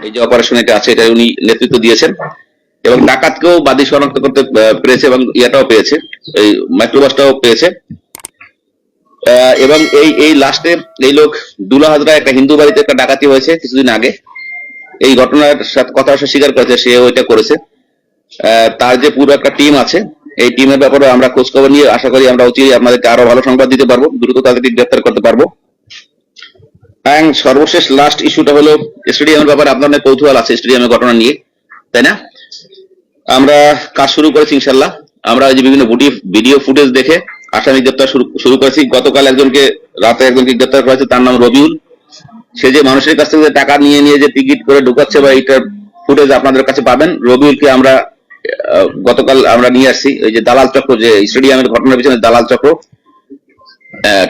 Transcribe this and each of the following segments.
এই যে অপারেশন এটা আছে, এটা উনি নেতৃত্ব দিয়েছেন। এবং ডাকাতকেও বাদী শনাক্ত করতে পেরেছে এবং ইয়াটাও পেয়েছে। এই মাইক্রোবাসটাও পেয়েছে। এবং এই এই লাস্টে এই লোক দুলা হাজরা, একটা হিন্দু বাড়িতে একটা ডাকাতি হয়েছে কিছুদিন আগে। এই ঘটনার সাথে কথা স্বীকার করেছে, সে ওইটা করেছে। তার যে পুরো একটা টিম আছে, এই টিমের ব্যাপারে আমরা খোঁজ খবর নিয়ে আশা করি আমরা অচিরে আপনাদেরকে আরও ভালো সংবাদ দিতে পারব। দ্রুত তাদেরকে গ্রেফতার করতে পারব। অ্যান্ড সর্বশেষ লাস্ট ইস্যুটা হলো স্টেডিয়ামের ব্যাপারে আপনার অনেক কৌতূহল আছে স্টেডিয়ামের ঘটনা নিয়ে, তাই না? আমরা কাজ শুরু করেছি ইনশাল্লাহ আমরা যে বিভিন্ন ভিডিও ফুটেজ দেখে আসামি গ্রেপ্তার শুরু করেছি। গতকাল একজনকে, রাতে একজনকে গ্রেপ্তার করা হয়েছে তার নাম রবিউল। সে যে মানুষের কাছ থেকে টাকা নিয়ে নিয়ে যে টিকিট করে ঢুকাচ্ছে বা এইটার ফুটেজ আপনাদের কাছে পাবেন, রবিউলকে আমরা গতকাল আমরা নিয়ে আসছি। ওই যে দালাল চক্র, যে স্টেডিয়ামের ঘটনার পিছনে দালাল চক্র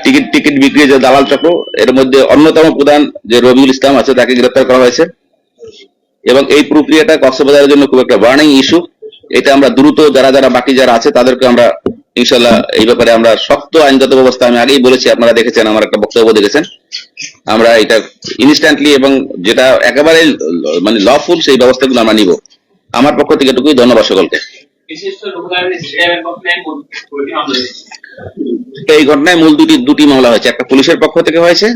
টিকিট টিকিট বিক্রি যে দালাল চক্র এর মধ্যে অন্যতম প্রধান যে রবিউল ইসলাম আছে, তাকে গ্রেপ্তার করা হয়েছে। এবং এই প্রক্রিয়াটা কক্সবাজারের জন্য খুব একটা বার্নিং ইস্যু এটা আমরা দ্রুত যারা যারা, বাকি যারা আছে, তাদেরকে আমরা ইনশাল্লাহ এই ব্যাপারে আমরা শক্ত আইনগত ব্যবস্থা, আমি আগেই বলেছি, আপনারা দেখেছেন, আমার একটা বক্তব্য দেখেছেন। আমরা এটা ইনস্ট্যান্টলি এবং যেটা একেবারে মানে লফুল সেই ব্যবস্থাগুলো আমরা নিব। আমার পক্ষ থেকে এটুকুই, ধন্যবাদ সকলকে। এই ঘটনায় মূল দুটি দুটি মামলা হয়েছে। একটা পুলিশের পক্ষ থেকে হয়েছে,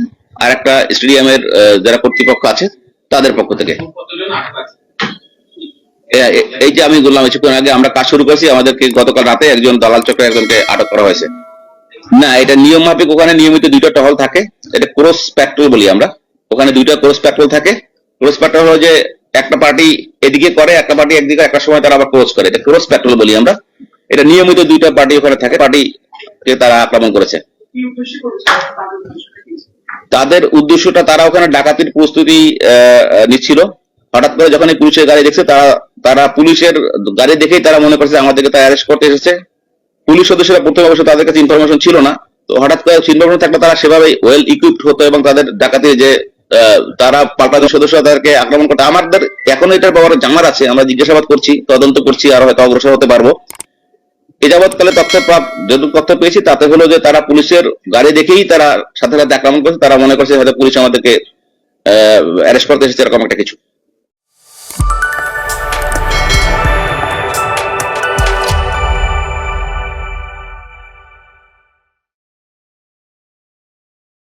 আর একটা স্টেডিয়ামের যারা কর্তৃপক্ষ আছে, তাদের পক্ষ থেকে। এই যে আমি বললাম, কিছুক্ষণ আগে আমরা কাজ শুরু করেছি, আমাদেরকে গতকাল রাতে একজন দালাল চক্রে একজনকে আটক করা হয়েছে। না, এটা নিয়ম মাফিক ওখানে নিয়মিত দুইটা টহল থাকে। এটা ক্রস প্যাট্রোল বলি আমরা। ওখানে দুইটা ক্রস প্যাট্রোল থাকে। ক্রস প্যাট্রোল হলো যে, একটা পার্টি এদিকে করে, একটা পার্টি একদিকে, একটা সময় তারা আবার ক্রস করে। এটা ক্রস প্যাট্রোল বলি আমরা। এটা নিয়মিত দুইটা পার্টি ওখানে থাকে। পার্টি কে তারা আক্রমণ করেছে? তাদের উদ্দেশ্যটা তারা ওখানে ডাকাতির প্রস্তুতি নিচ্ছিল। হঠাৎ করে যখন এই পুলিশের গাড়ি দেখছে, তারা তারা পুলিশের গাড়ি দেখেই তারা মনে করছে আমাদেরকে তারা অ্যারেস্ট করতে এসেছে। পুলিশ সদস্যরা প্রথমে অবশ্য তাদের কাছে ইনফরমেশন ছিল না। তো হঠাৎ করে ইনফরমেশন থাকলে তারা সেভাবে ওয়েল ইকুইপড হতো এবং তাদের ডাকাতি যে তারা পাল্টা সদস্য তাদেরকে আক্রমণ করতে। আমাদের এখন এটার ব্যাপারে জানার আছে, আমরা জিজ্ঞাসাবাদ করছি, তদন্ত করছি, আর হয়তো অগ্রসর হতে পারব। এ তথ্য প্রাপ্ত যতটুকু তথ্য পেয়েছি, তাতে হলো যে তারা পুলিশের গাড়ি দেখেই তারা সাথে সাথে আক্রমণ করছে। তারা মনে করছে হয়তো পুলিশ আমাদেরকে অ্যারেস্ট করতে এসেছে, এরকম একটা কিছু।